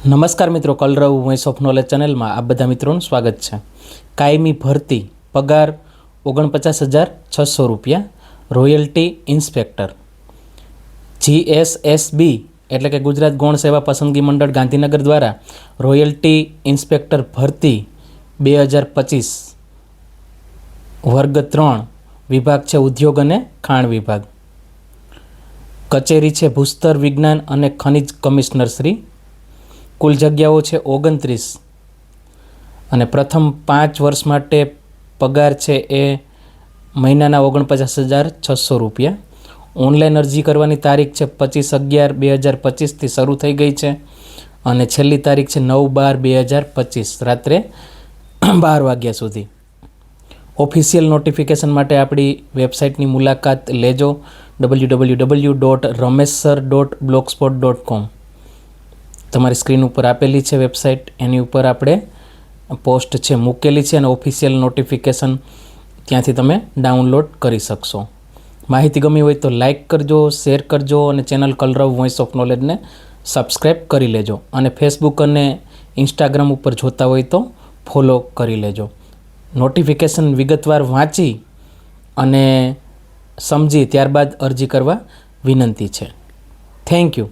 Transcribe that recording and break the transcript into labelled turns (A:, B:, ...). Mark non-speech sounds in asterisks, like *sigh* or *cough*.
A: નમસ્કાર મિત્રો, કલરવ voice of knowledge ચેનલમાં આ બધા મિત્રોનું સ્વાગત છે. કાયમી ભરતી પગાર ઓગણપચાસ હજાર છસો રૂપિયા, રોયલ્ટી ઇન્સ્પેક્ટર જીએસએસબી એટલે કે ગુજરાત ગૌણ સેવા પસંદગી મંડળ ગાંધીનગર દ્વારા રોયલ્ટી ઇન્સ્પેક્ટર ભરતી બે હજાર પચીસ, વર્ગ ત્રણ, વિભાગ છે ઉદ્યોગ અને ખાણ વિભાગ. કચેરી છે ભૂસ્તર વિજ્ઞાન અને ખનિજ કમિશનર શ્રી કુલ જગ્યાઓ છે ઓગણત્રીસ. અને પ્રથમ પાંચ વર્ષ માટે પગાર છે એ મહિનાના ઓગણપચાસ હજાર છસો રૂપિયા. ઓનલાઈન અરજી કરવાની તારીખ છે પચીસ અગિયાર બે હજાર પચીસથી શરૂ થઈ ગઈ છે. અને છેલ્લી તારીખ છે નવ બાર બે હજાર પચીસ, રાત્રે *clears throat* બાર વાગ્યા સુધી. ઓફિશિયલ નોટિફિકેશન માટે આપણી વેબસાઇટની મુલાકાત લેજો. W W W dot Ramesh sir dot blogspot dot com તમારી સ્ક્રીન ઉપર આપેલી છે વેબસાઇટ. એની ઉપર આપણે પોસ્ટ છે મૂકેલી છે અને ઓફિશિયલ નોટિફિકેશન ત્યાંથી તમે ડાઉનલોડ કરી શકશો. માહિતી ગમી હોય તો લાઇક કરજો, શેર કરજો અને ચેનલ કલરવ વોઇસ ઓફ નોલેજને સબસ્ક્રાઈબ કરી લેજો. અને ફેસબુક અને ઇન્સ્ટાગ્રામ ઉપર જોતા હોય તો ફોલો કરી લેજો. નોટિફિકેશન વિગતવાર વાંચી અને સમજી ત્યારબાદ અરજી કરવા વિનંતી છે. Thank you.